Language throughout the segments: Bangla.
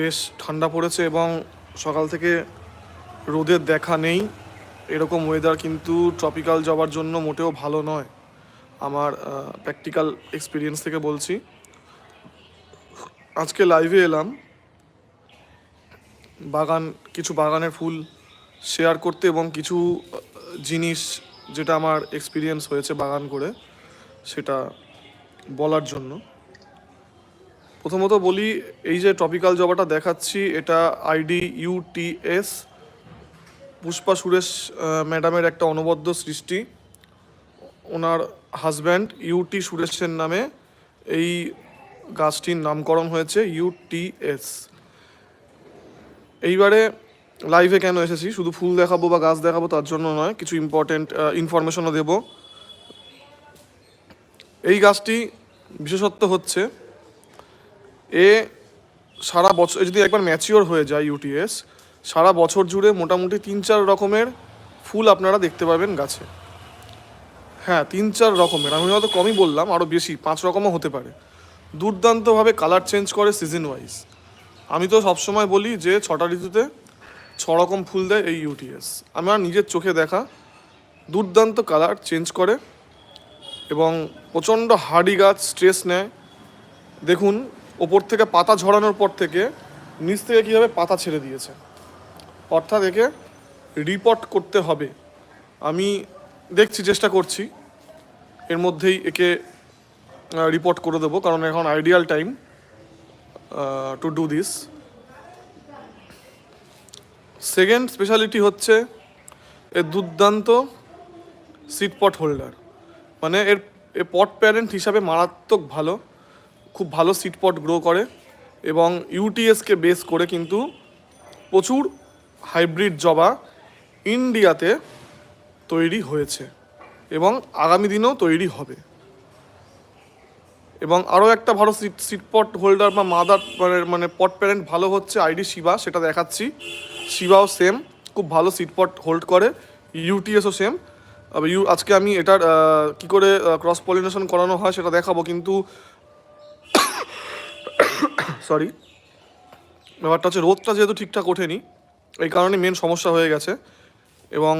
বেশ ঠান্ডা পড়েছে এবং সকাল থেকে রোদের দেখা নেই। এরকম ওয়েদার কিন্তু ট্রপিক্যাল যাওয়ার জন্য মোটেও ভালো নয়, আমার প্র্যাকটিক্যাল এক্সপিরিয়েন্স থেকে বলছি। আজকে লাইভে এলাম। বাগান, কিছু বাগানের ফুল শেয়ার করতে এবং কিছু জিনিস যেটা আমার এক্সপিরিয়েন্স হয়েছে বাগান করে, সেটা বলার জন্য। প্রথমত বলি, এই যে টপিক্যাল জবাটা দেখাচ্ছি, এটা আইডি ইউটিএস পুষ্পা সুরেশ ম্যাডামের একটা অনবদ্য সৃষ্টি। ওনার হাজব্যান্ড ইউটি সুরেশের নামে এই গাছটির নামকরণ হয়েছে ইউটিএস এইবারে লাইভে কেন এসেছি? শুধু ফুল দেখাবো বা গাছ দেখাবো তার জন্য নয়, কিছু ইম্পর্টেন্ট ইনফরমেশনও দেব। এই গাছটি বিশেষত্ব হচ্ছে এ সারা বছর যদি একবার ম্যাচিওর হয়ে যায় ইউটিএস সারা বছর জুড়ে মোটামুটি তিন চার রকমের ফুল আপনারা দেখতে পাবেন গাছে। হ্যাঁ তিন চার রকমের। আমি হয়তো কমই বললাম আরও বেশি, পাঁচ রকমও হতে পারে। দুর্দান্তভাবে কালার চেঞ্জ করে সিজন ওয়াইজ আমি তো সবসময় বলি যে ছটা ঋতুতে ছ রকম ফুল দেয় এই ইউটিএস আমার নিজের চোখে দেখা দুর্দান্ত কালার চেঞ্জ করে এবং প্রচণ্ড হার্ডি গাছ স্ট্রেস নেয়। দেখুন ওপর থেকে পাতা ঝরানোর পর থেকে নিচ থেকে কীভাবে পাতা ছেড়ে দিয়েছে। অর্থাৎ একে রিপোর্ট করতে হবে। আমি দেখছি, চেষ্টা করছি। এর মধ্যেই একে রিপোর্ট করে দেবো, কারণ এখন ideal time to do this second speciality হচ্ছে এর দুর্দান্ত সিট পট হোল্ডার মানে এর, এ পট প্যারেন্ট হিসাবে মারাত্মক ভালো। খুব ভালো সিটপট গ্রো করে এবং ইউটিএসকে বেস করে কিন্তু প্রচুর হাইব্রিড জবা ইন্ডিয়াতে তৈরি হয়েছে এবং আগামী দিনেও তৈরি হবে। এবং আরও একটা ভালো সিট সিটপট হোল্ডার বা মাদার মানে মানে পট প্যারেন্ট ভালো হচ্ছে আইডি শিবা সেটা দেখাচ্ছি। শিবাও সেম খুব ভালো সিটপট হোল্ড করে ইউটিএসও সেম ইউ আজকে আমি এটার কি করে ক্রস পলিনেশন করানো হয় সেটা দেখাবো, কিন্তু সরি ব্যাপারটা হচ্ছে রোদটা যেহেতু ঠিকঠাক ওঠেনি, এই কারণে মেন সমস্যা হয়ে গেছে। এবং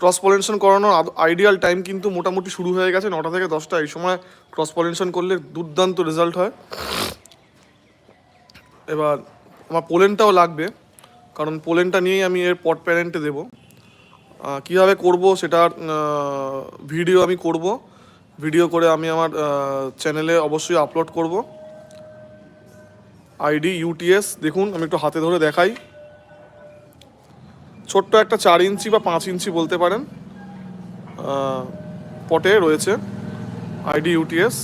ক্রস পলিনেশন করানোর আইডিয়াল টাইম কিন্তু মোটামুটি শুরু হয়ে গেছে নটা থেকে দশটা। এই সময় ক্রস পলিনেশন করলে দুর্দান্ত রেজাল্ট হয়। এবার আমার পোলেনটাও লাগবে, কারণ পোলেনটা নিয়েই আমি এর পট প্যারেন্টে দেবো। কীভাবে করব সেটার ভিডিও আমি করব। ভিডিও করে আমি আমার চ্যানেলে অবশ্যই আপলোড করব। আইডি ইউটিএস দেখুন, আমি একটু হাতে ধরে দেখাই। ছোট্ট একটা চার ইঞ্চি বা পাঁচ ইঞ্চি বলতে পারেন পটে রয়েছে আইডি ইউটিএস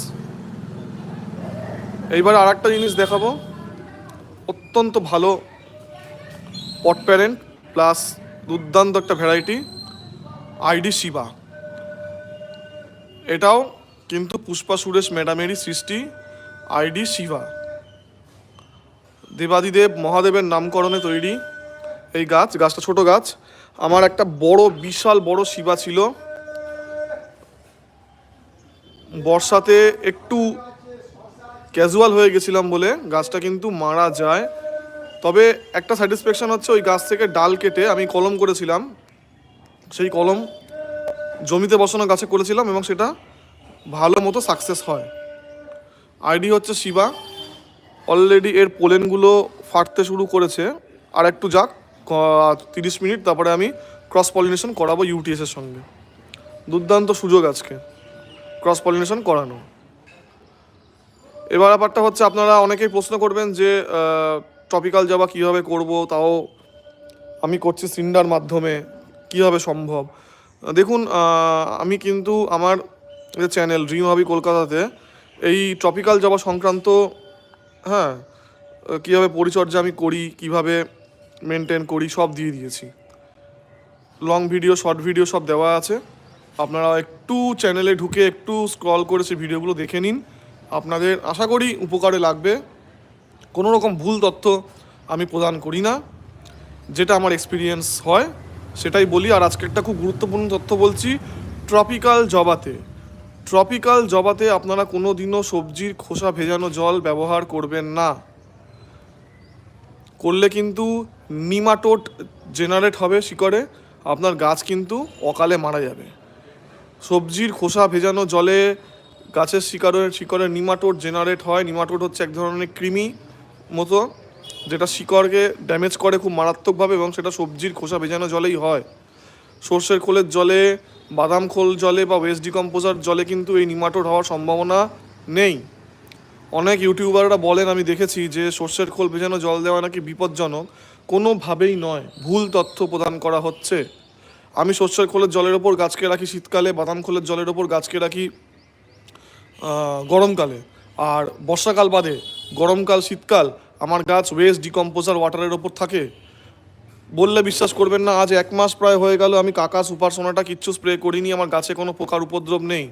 এইবার আর একটা জিনিস দেখাবো। অত্যন্ত ভালো পট প্যারেন্ট প্লাস দুর্দান্ত একটা ভ্যারাইটি আইডি শিবা। এটাও কিন্তু পুষ্পা সুরেশ ম্যাডামেরই সৃষ্টি আইডি শিবা। দেবাদিদেব মহাদেবের নামকরণে তৈরি এই গাছ, গাছটা ছোট গাছ। আমার একটা বড়, বিশাল বড় শিবা ছিল। বর্ষাতে একটু ক্যাজুয়াল হয়ে গেছিলাম বলে গাছটা কিন্তু মারা যায়। তবে একটা স্যাটিসফ্যাকশান হচ্ছে ওই গাছ থেকে ডাল কেটে আমি কলম করেছিলাম। সেই কলম জমিতে বসানো গাছে করেছিলাম এবং সেটা ভালো মতো সাকসেস হয়। আইডি হচ্ছে শিবা। অলরেডি এর পোলেনগুলো ফাটতে শুরু করেছে। আর একটু যাক তিরিশ মিনিট, তারপরে আমি ক্রস পলিনেশন করাবো ইউটিএসের সঙ্গে। দুর্দান্ত সুযোগ আজকে ক্রস পলিনেশন করানো। এবার ব্যাপারটা হচ্ছে, আপনারা অনেকেই প্রশ্ন করবেন যে টপিক্যাল যাবা কীভাবে করব, তাও আমি করছি সিন্ডার মাধ্যমে, কীভাবে সম্ভব? দেখুন আমি কিন্তু আমার চ্যানেল ড্রিম হবি কলকাতাতে, এই টপিক্যাল যাবা সংক্রান্ত হ্যাঁ কীভাবে পরিচর্যা আমি করি, কীভাবে মেনটেন করি, সব দিয়ে দিয়েছি। লং ভিডিও শর্ট ভিডিও সব দেওয়া আছে। আপনারা একটু চ্যানেলে ঢুকে একটু স্ক্রল করে সেই ভিডিওগুলো দেখে নিন। আপনাদের আশা করি উপকারে লাগবে। কোনো রকম ভুল তথ্য আমি প্রদান করি না। যেটা আমার এক্সপিরিয়েন্স হয়, সেটাই বলি। আর আজকে একটা খুব গুরুত্বপূর্ণ তথ্য বলছি ট্রপিক্যাল জবাতে। ট্রপিক্যাল জবাতে আপনারা কোনো দিনও সবজির খোসা ভেজানো জল ব্যবহার করবেন না। করলে কিন্তু নিমাটোড জেনারেট হবে শিকড়ে, আপনার গাছ কিন্তু অকালে মারা যাবে। সবজির খোসা ভেজানো জলে গাছের শিকড়ের শিকড়ে নিমাটোড জেনারেট হয়। নিমাটোড হচ্ছে এক ধরনের কৃমি মতো, যেটা শিকড়কে ড্যামেজ করে খুব মারাত্মকভাবে এবং সেটা সবজির খোসা ভেজানো জলেই হয়। সর্ষের খোলের জলে বাদাম খোল জলে বা ওয়েস্ট ডিকম্পোজার জলে কিন্তু এই নিমাটোড হওয়ার সম্ভাবনা নেই। অনেক ইউটিউবাররা বলেন, আমি দেখেছি যে সর্ষের খোল ভেজানো জল দেওয়া নাকি বিপজ্জনক। কোনোভাবেই নয়, ভুল তথ্য প্রদান করা হচ্ছে। আমি সর্ষের খোলের জলের ওপর গাছকে রাখি শীতকালে, বাদাম খোলের জলের ওপর গাছকে রাখি গরমকালে। আর বর্ষাকাল বাদে গরমকাল, শীতকাল, আমার গাছ ওয়েস্ট ডিকম্পোজার ওয়াটারের ওপর থাকে। বললে বিশ্বাস করবেন না, আজ এক মাস প্রায় হয়ে গেল, আমি কাকা সুপার সোনাটা কিচ্ছু স্প্রে করিনি, আমার গাছে কোনো পোকার উপদ্রব নেই।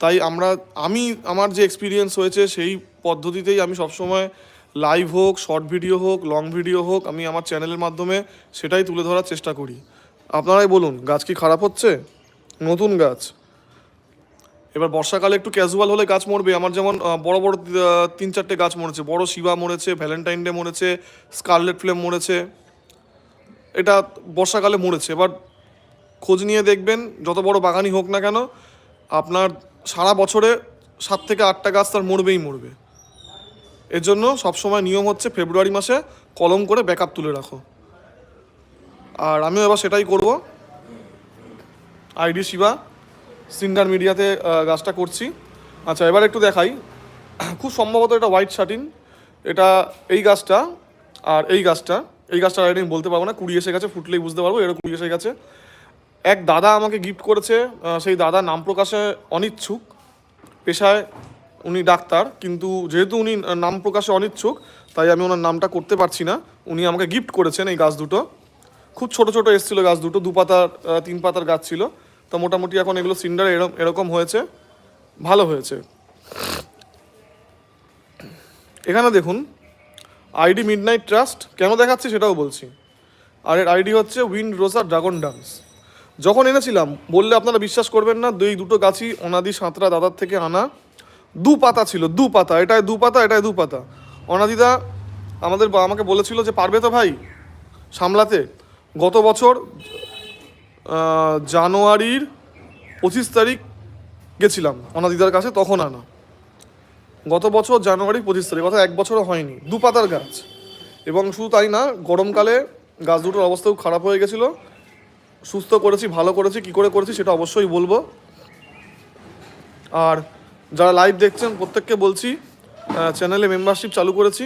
তাই আমরা, আমি, আমার যে এক্সপিরিয়েন্স হয়েছে, সেই পদ্ধতিতেই আমি সবসময় লাইভ হোক শর্ট ভিডিও হোক লং ভিডিও হোক, আমি আমার চ্যানেলের মাধ্যমে সেটাই তুলে ধরার চেষ্টা করি। আপনারাই বলুন, গাছ কি খারাপ হচ্ছে? নতুন গাছ। এবার বর্ষাকালে একটু ক্যাজুয়াল হলে গাছ মরবে। আমার যেমন বড় বড় তিন চারটে গাছ মরেছে। বড় শিবা মরেছে ভ্যালেন্টাইন ডে মরেছে স্কারলেট ফ্লেম মরেছে। এটা বর্ষাকালে মরেছে। এবার খোঁজ নিয়ে দেখবেন, যত বড় বাগানই হোক না কেন, আপনার সারা বছরে সাত থেকে আটটা গাছ তার মরবেই মরবে। এর জন্য সবসময় নিয়ম হচ্ছে ফেব্রুয়ারি মাসে কলম করে ব্যাকআপ তুলে রাখো। আর আমিও এবার সেটাই করব। আইডি শিবা সিন্ডার মিডিয়াতে গাছটা করছি। আচ্ছা এবার একটু দেখাই। খুব সম্ভবত এটা হোয়াইট শাটিন। এটা এই গাছটা আর এই গাছটা। এই গাছটা রাইডিং বলতে পারব না, কুড়ি এসে গেছে, ফুটলেই বুঝতে পারব এটা কুড়ি এসে গেছে। এক দাদা আমাকে গিফট করেছে সেই দাদা নাম প্রকাশে অনিচ্ছুক পেশায় উনি ডাক্তার, কিন্তু যেহেতু উনি নাম প্রকাশে অনিচ্ছুক, তাই আমি ওনার নামটা করতে পারছি না। উনি আমাকে গিফট করেছেন এই গাছ দুটো। খুব ছোট ছোট এসেছিল গাছ দুটো দু পাতার তিন পাতার গাছ ছিল। তো মোটামুটি এখন এগুলো সিন্ডার এরকম এরকম হয়েছে। ভালো হয়েছে। এখানে দেখুন, আইডি মিডনাইট ট্রাস্ট, কেন দেখাচ্ছি সেটাও বলছি। আর এর আইডি হচ্ছে উইন্ড রোজা ড্রাগন ডান্স। যখন এনেছিলাম, বললে আপনারা বিশ্বাস করবেন না, দুই দুটো গাছই অনাদি, সাঁতরা, দাদার থেকে আনা। দু পাতা ছিল, দু পাতা, এটায় দু পাতা, এটায় দু পাতা। অনাদিদা আমাদের আমাকে বলেছিল যে, পারবে তো ভাই? সামলাতে। গত বছর জানুয়ারির পঁচিশ তারিখ গেছিলাম অনাদিদার কাছে, তখন আনা। গত বছর জানুয়ারি পঁচিশ তারিখ, অর্থাৎ এক বছরও হয়নি, দু পাতার গাছ। এবং শুধু তাই না, গরমকালে গাছ দুটোর অবস্থা খুব খারাপ হয়ে গেছিল। সুস্থ করেছি, ভালো করেছি, কি করে করেছি সেটা অবশ্যই বলব। আর যারা লাইভ দেখছেন, প্রত্যেককে বলছি চ্যানেলে মেম্বারশিপ চালু করেছি।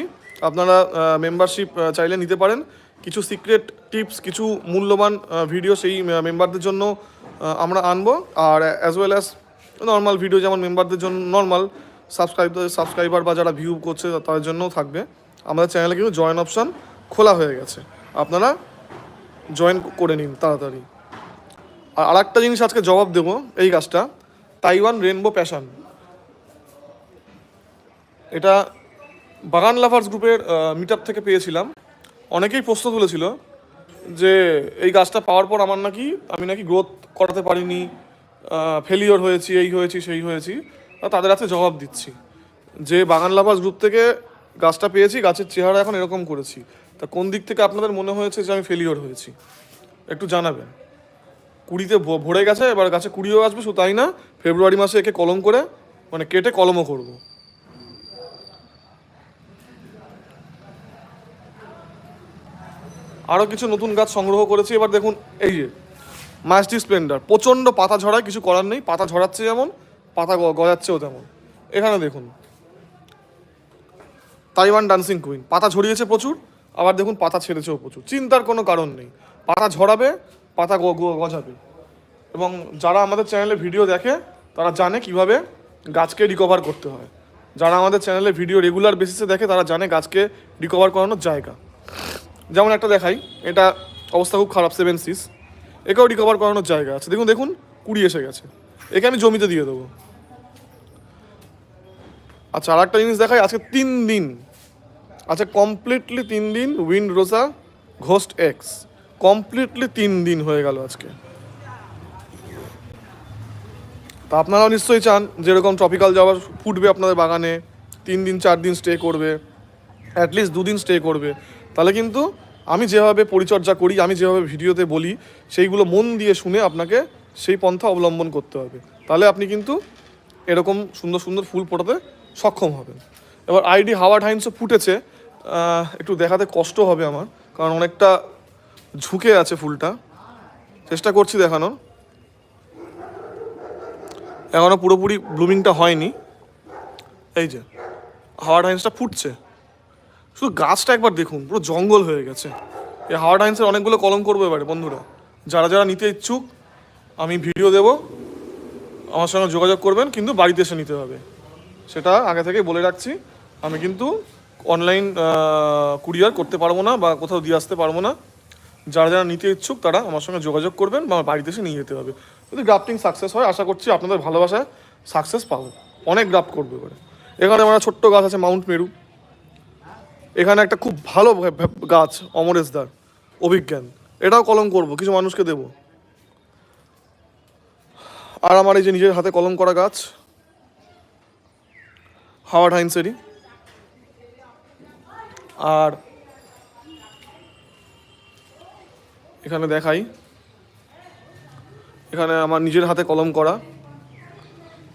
আপনারা মেম্বারশিপ চাইলে নিতে পারেন। কিছু সিক্রেট টিপস কিছু মূল্যবান ভিডিও সেই মেম্বারদের জন্য আমরা আনব। আর as well as normal video যেমন মেম্বারদের জন্য নর্মাল সাবস্ক্রাইব সাবস্ক্রাইবার বা যারা ভিউ করছে, তাদের জন্যও থাকবে। আমাদের চ্যানেলে কিন্তু জয়েন অপশান খোলা হয়ে গেছে। আপনারা জয়েন করে নিন তাড়াতাড়ি। আর আরেকটা জিনিস আজকে জবাব দেবো এই গাছটা তাইওয়ান রেনবো প্যাশন এটা বাগান লাভার্স গ্রুপের মিট থেকে পেয়েছিলাম। অনেকেই প্রশ্ন তুলেছিল যে এই গাছটা পাওয়ার পর আমার নাকি, আমি নাকি গ্রোথ করাতে পারিনি ফেলিওর হয়েছি, এই হয়েছি, সেই হয়েছি। তাদের কাছে জবাব দিচ্ছি। যে বাগান লাভার্স গ্রুপ থেকে গাছটা পেয়েছি, গাছের চেহারা এখন এরকম করেছি। তা কোন দিক থেকে আপনাদের মনে হয়েছে যে আমি ফেলিওর হয়েছি? একটু জানাবেন। কুড়িতে ভরে গেছে, এবার গাছে কুড়িও আসবে, শুধু তাই না? ফেব্রুয়ারি মাসে একে কলম করে মানে কেটে কলমও করব। আরও কিছু নতুন গাছ সংগ্রহ করেছি। এবার দেখুন, এই যে মাস্টি স্প্লেন্ডার প্রচণ্ড পাতা ঝরায় কিছু করার নেই, পাতা ঝরাচ্ছে যেমন, পাতা গজাচ্ছেও তেমন। এখানে দেখুন তাইওয়ান ডান্সিং কুইন পাতা ঝরিয়েছে প্রচুর, আবার দেখুন পাতা ছেড়েছেও প্রচুর। চিন্তার কোনো কারণ নেই। পাতা ঝরাবে, পাতা গজাবে। এবং যারা আমাদের চ্যানেলে ভিডিও দেখে, তারা জানে কীভাবে গাছকে রিকভার করতে হয়। যারা আমাদের চ্যানেলে ভিডিও রেগুলার বেসিসে দেখে, তারা জানে গাছকে রিকভার করানোর জায়গা। যেমন একটা দেখাই, এটা অবস্থা খুব খারাপ সেভেন সিস একেও রিকভার করানোর জায়গা আছে। দেখুন দেখুন, কুড়ি এসে গেছে। একে আমি জমিতে দিয়ে দেবো। আচ্ছা আর একটা জিনিস দেখাই, আজকে তিন দিন। আচ্ছা কমপ্লিটলি তিন দিন উইন্ড রোজা ঘোস্ট এক্স কমপ্লিটলি তিন দিন হয়ে গেল আজকে। তা আপনারাও নিশ্চয়ই চান, যেরকম ট্রপিক্যাল যাওয়ার ফুটবে আপনাদের বাগানে, তিন দিন, চার দিন স্টে করবে। অ্যাটলিস্ট দুদিন স্টে করবে। তাহলে কিন্তু আমি যেভাবে পরিচর্যা করি, আমি যেভাবে ভিডিওতে বলি, সেইগুলো মন দিয়ে শুনে আপনাকে সেই পন্থা অবলম্বন করতে হবে। তাহলে আপনি কিন্তু এরকম সুন্দর সুন্দর ফুল ফোটাতে সক্ষম হবেন। এবার আইডি হাওয়ার্ড হাইন্সও ফুটেছে একটু দেখাতে কষ্ট হবে আমার, কারণ অনেকটা ঝুঁকে আছে ফুলটা। চেষ্টা করছি দেখানোর। এখনও পুরোপুরি ব্লুমিংটা হয়নি। এই যে হাওয়া হাইন্সটা ফুটছে। শুধু গাছটা একবার দেখুন, পুরো জঙ্গল হয়ে গেছে। এই হাওয়া হাইন্সের অনেকগুলো কলম করব এবারে, বন্ধুরা। যারা যারা নিতে ইচ্ছুক, আমি ভিডিও দেব। আমার সঙ্গে যোগাযোগ করবেন, কিন্তু বাড়িতে এসে নিতে হবে। সেটা আগে থেকেই বলে রাখছি। আমি কিন্তু অনলাইন কুরিয়ার করতে পারব না বা কোথাও দিয়ে আসতে পারব না। যারা যারা নিতে ইচ্ছুক, তারা আমার সঙ্গে যোগাযোগ করবেন বা আমার বাড়িতে এসে নিয়ে যেতে হবে। যদি গ্রাফটিং সাকসেস হয়, আশা করছি আপনাদের ভালোবাসায় সাকসেস পাবো। অনেক গ্রাফট করবে এবারে। এখানে আমার ছোট্ট গাছ আছে মাউন্ট মেরু এখানে একটা খুব ভালো গাছ অমরেশদার অভিজ্ঞান। এটাও কলম করব, কিছু মানুষকে দেব। আর আমার এই যে নিজের হাতে কলম করা গাছ হাওয়ার্ড হাইন্সেরই আর এখানে দেখাই, এখানে আমার নিজের হাতে কলম করা।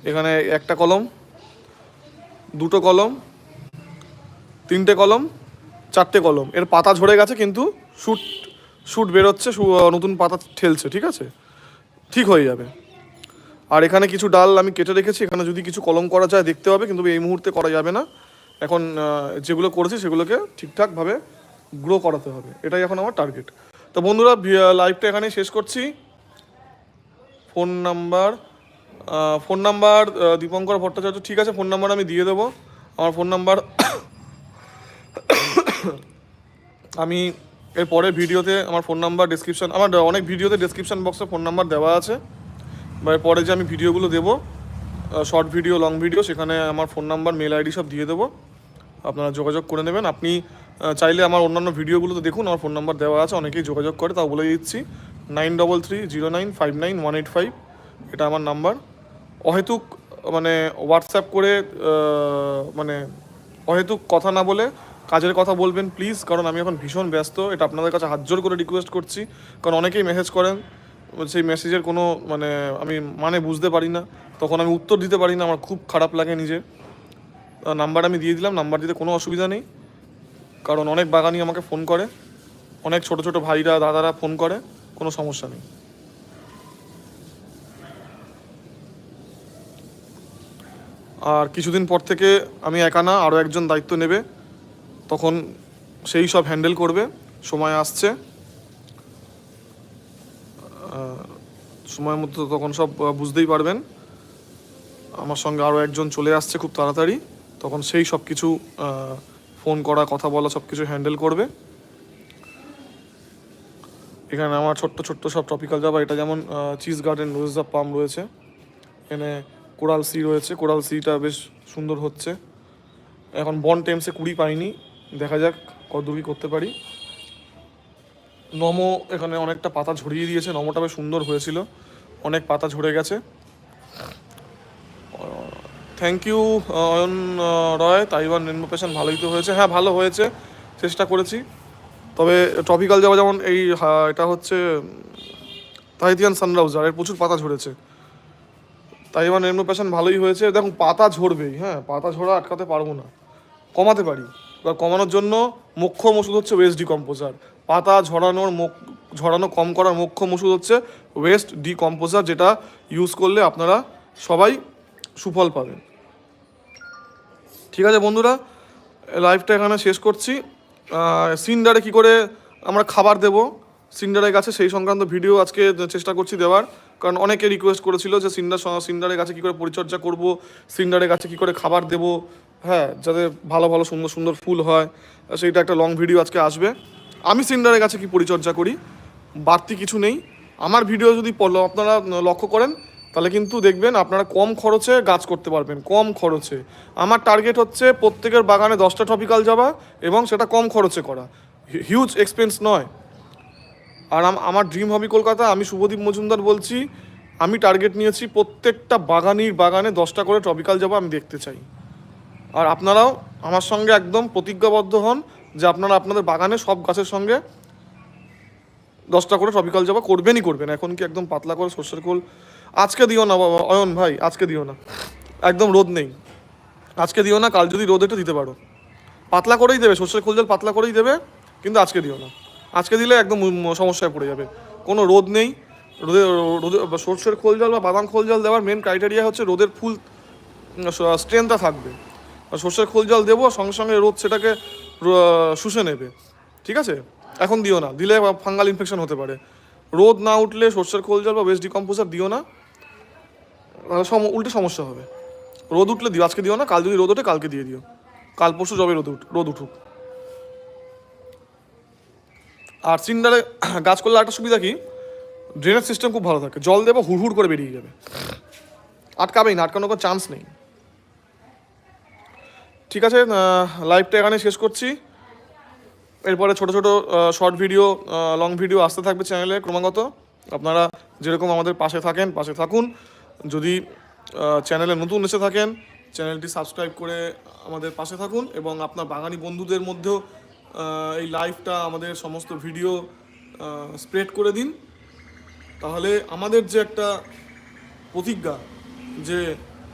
এখানে একটা কলম, দুটো কলম তিনটে কলম, চারটে কলম। এর পাতা ঝরে গেছে কিন্তু শুট শুট বেরোচ্ছে নতুন পাতা ঠেলছে, ঠিক আছে? ঠিক হয়ে যাবে। আর এখানে কিছু ডাল আমি কেটে রেখেছি, এখানে যদি কিছু কলম করা যায় দেখতে হবে, কিন্তু এই মুহূর্তে করা যাবে না। এখন যেগুলো করেছি সেগুলোকে ঠিকঠাকভাবে গ্রো করাতে হবে। এটাই এখন আমার টার্গেট তো বন্ধুরা লাইভটা এখানে শেষ করছি। Phone number phone number Dipankar Bhattacharya, ঠিক আছে, ফোন নাম্বার আমি দিয়ে দেবো। আমার ফোন নাম্বার আমি এর পরের ভিডিওতে আমার ফোন নাম্বার ডিসক্রিপশন আমার অনেক ভিডিওতে ডিসক্রিপশন বক্সে ফোন নাম্বার দেওয়া আছে। বা এর পরে যে আমি ভিডিওগুলো দেবো শর্ট ভিডিও লং ভিডিও সেখানে আমার ফোন নাম্বার মেল আইডি সব দিয়ে দেবো। আপনারা যোগাযোগ করে নেবেন। আপনি চাইলে আমার অন্যান্য ভিডিওগুলো তো দেখুন, আমার ফোন নাম্বার দেওয়া আছে, অনেকেই যোগাযোগ করে, তাও বলে দিচ্ছি। Nine double three zero nine five nine one eight five এটা আমার নাম্বার অহেতুক মানে হোয়াটসঅ্যাপ করে মানে অহেতুক কথা না বলে কাজের কথা বলবেন প্লিজ কারণ আমি এখন ভীষণ ব্যস্ত। এটা আপনাদের কাছে হাত জোর করে রিকোয়েস্ট করছি, কারণ অনেকেই মেসেজ করেন, সেই মেসেজের কোনো মানে আমি মানে বুঝতে পারি না। তখন আমি উত্তর দিতে পারি না, আমার খুব খারাপ লাগে নিজে। নাম্বার আমি দিয়ে দিলাম নাম্বার দিতে কোনো অসুবিধা নেই। কারণ অনেক বাগানি আমাকে ফোন করে, অনেক ছোট ছোট ভাইরা, দাদারা ফোন করে, কোনো সমস্যা নেই। আর কিছুদিন পর থেকে আমি একা না, আরও একজন দায়িত্ব নেবে। তখন সেই সব হ্যান্ডেল করবে, সময় আসছে। সময় মতো তখন সব বুঝতেই পারবেন। আমার সঙ্গে আরও একজন চলে আসছে খুব তাড়াতাড়ি। তখন সেই সব কিছু ফোন করা, কথা বলা, সব কিছু হ্যান্ডেল করবে। এখানে আমার ছোট্ট ছোট্ট সব টপিক্যাল যাবা এটা যেমন cheese garden, rose of palm রয়েছে। এখানে কোরাল সি রয়েছে। কোরাল সিটা বেশ সুন্দর হচ্ছে। এখন বন টেমসে কুড়ি পাইনি। দেখা যাক কতদূর কি করতে পারি। নমো এখানে অনেকটা পাতা ঝরিয়ে দিয়েছে, নমোটা বেশ সুন্দর হয়েছিল, অনেক পাতা ঝরে গেছে। Thank you Ayan Roy, Taiwan renovation ভালোই তো হয়েছে। হ্যাঁ ভালো হয়েছে, চেষ্টা করেছি। তবে টপিক্যাল যাওয়া যেমন এই হা- এটা হচ্ছে তাইতিয়ান সানরাউজার এর প্রচুর পাতা ঝরেছে। তাইওয়ান রেনভোকেশন ভালোই হয়েছে। দেখুন, পাতা ঝরবেই হ্যাঁ পাতা ঝরা আটকাতে পারব না। কমাতে পারি। এবার কমানোর জন্য মোক্ষম ওষুধ হচ্ছে ওয়েস্ট ডিকম্পোজার পাতা ঝরানোর মুখ ঝরানো, কম করার মোক্ষম ওষুধ হচ্ছে ওয়েস্ট ডিকম্পোজার যেটা ইউজ করলে আপনারা সবাই সুফল পাবেন। ঠিক আছে বন্ধুরা লাইভটা এখানে শেষ করছি। সিন্ডারে কি করে আমরা খাবার দেব? সিন্ডারের কাছে সেই সংক্রান্ত ভিডিও আজকে চেষ্টা করছি দেওয়ার। কারণ অনেকে রিকোয়েস্ট করেছিল যে সিন্ডার সিন্ডারের কাছে কী করে পরিচর্যা করব? সিন্ডারের কাছে কী করে খাবার দেব? হ্যাঁ যাতে ভালো ভালো সুন্দর সুন্দর ফুল হয়, সেইটা একটা লং ভিডিও আজকে আসবে। আমি সিন্ডারের কাছে কি পরিচর্যা করি? বাড়তি কিছু নেই। আমার ভিডিও যদি আপনারা লক্ষ্য করেন, তাহলে কিন্তু দেখবেন আপনারা কম খরচে গাছ করতে পারবেন, কম খরচে। আমার টার্গেট হচ্ছে প্রত্যেকের বাগানে দশটা টপিক্যাল যাওয়া এবং সেটা কম খরচে করা। হিউজ এক্সপেন্স নয়। আর আম- আমার ড্রিম হবি কলকাতা, আমি শুভদীপ মজুমদার বলছি, আমি টার্গেট নিয়েছি প্রত্যেকটা বাগানির বাগানে দশটা করে টপিক্যাল যাব আমি দেখতে চাই। আর আপনারাও আমার সঙ্গে একদম প্রতিজ্ঞাবদ্ধ হন যে আপনারা আপনাদের বাগানে সব গাছের সঙ্গে দশটা করে ট্রপিক্যাল জবা করবেনই করবেন। এখন কি একদম পাতলা করে সর্ষের খোল? আজকে দিও না বাবা, অয়ন ভাই, আজকে দিও না। একদম রোদ নেই। আজকে দিও না, কাল যদি রোদ একটু দিতে পারো। পাতলা করেই দেবে, সর্ষের খোল জল পাতলা করেই দেবে, কিন্তু আজকে দিও না। আজকে দিলে একদম সমস্যায় পড়ে যাবে। কোনো রোদ নেই। রোদে রোদে সর্ষের খোল জল বা বাদাম খোল জল দেওয়ার মেন ক্রাইটেরিয়া হচ্ছে রোদের ফুল স্ট্রেংথটা থাকবে। সর্ষের খোল জল দেবো, সঙ্গে সঙ্গে রোদ সেটাকে শুষে নেবে। ঠিক আছে? এখন দিও না, দিলে ফাঙ্গাল ইনফেকশন হতে পারে। রোদ না উঠলে সর্ষের খোল জল বা ওয়েস্ট ডিকম্পোজার দিও না। সম, উল্টে সমস্যা হবে। রোদ উঠলে দিও, আজকে দিও না, কাল যদি রোদ ওঠে, কালকে দিয়ে দিও। কাল পরশু যবে রোদ উঠ, রোদ উঠুক। আর সিন্ডারে গাছ করলে একটা সুবিধা কি? ড্রেনেজ সিস্টেম খুব ভালো থাকে। জল দেবো হুড় হুড় করে বেরিয়ে যাবে। আটকাবেই না, আটকানোর কোনো চান্স নেই। ঠিক আছে লাইভটা এখানে শেষ করছি। এরপরে ছোট ছোট শর্ট ভিডিও লং ভিডিও আসতে থাকবে চ্যানেলে ক্রমাগত। আপনারা যেরকম আমাদের পাশে থাকেন, পাশে থাকুন। যদি চ্যানেলে নতুন এসে থাকেন চ্যানেলটি সাবস্ক্রাইব করে আমাদের পাশে থাকুন এবং আপনার বাগানি বন্ধুদের মধ্যেও এই লাইভটা আমাদের সমস্ত ভিডিও স্প্রেড করে দিন। তাহলে আমাদের যে একটা প্রতিজ্ঞা যে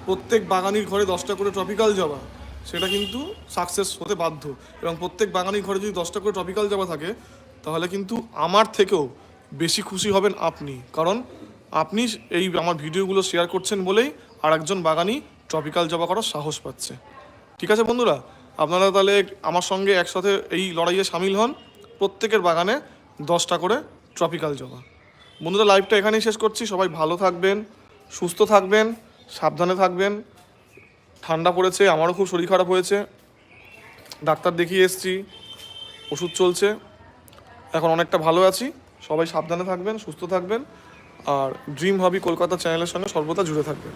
প্রত্যেক বাগানির ঘরে দশটা করে ট্রপিক্যাল জবা সেটা কিন্তু সাকসেস হতে বাধ্য। এবং প্রত্যেক বাগানির ঘরে যদি দশটা করে ট্রপিক্যাল জবা থাকে, তাহলে কিন্তু আমার থেকেও বেশি খুশি হবেন আপনি। কারণ আপনি এই আমার ভিডিওগুলো শেয়ার করছেন বলেই আর একজন বাগানি ট্রপিক্যাল জবা করার সাহস পাচ্ছে। ঠিক আছে বন্ধুরা? আপনারা তাহলে আমার সঙ্গে একসাথে এই লড়াইয়ে সামিল হন। প্রত্যেকের বাগানে দশটা করে ট্রপিক্যাল জবা বন্ধুরা লাইভটা এখানেই শেষ করছি। সবাই ভালো থাকবেন, সুস্থ থাকবেন, সাবধানে থাকবেন। ঠান্ডা পড়েছে, আমারও খুব শরীর খারাপ হয়েছে। ডাক্তার দেখিয়ে এসছি, ওষুধ চলছে। এখন অনেকটা ভালো আছি, সবাই সাবধানে থাকবেন, সুস্থ থাকবেন। আর ড্রিম হবি কলকাতা চ্যানেলের সঙ্গে সর্বদা জুড়ে থাকবেন।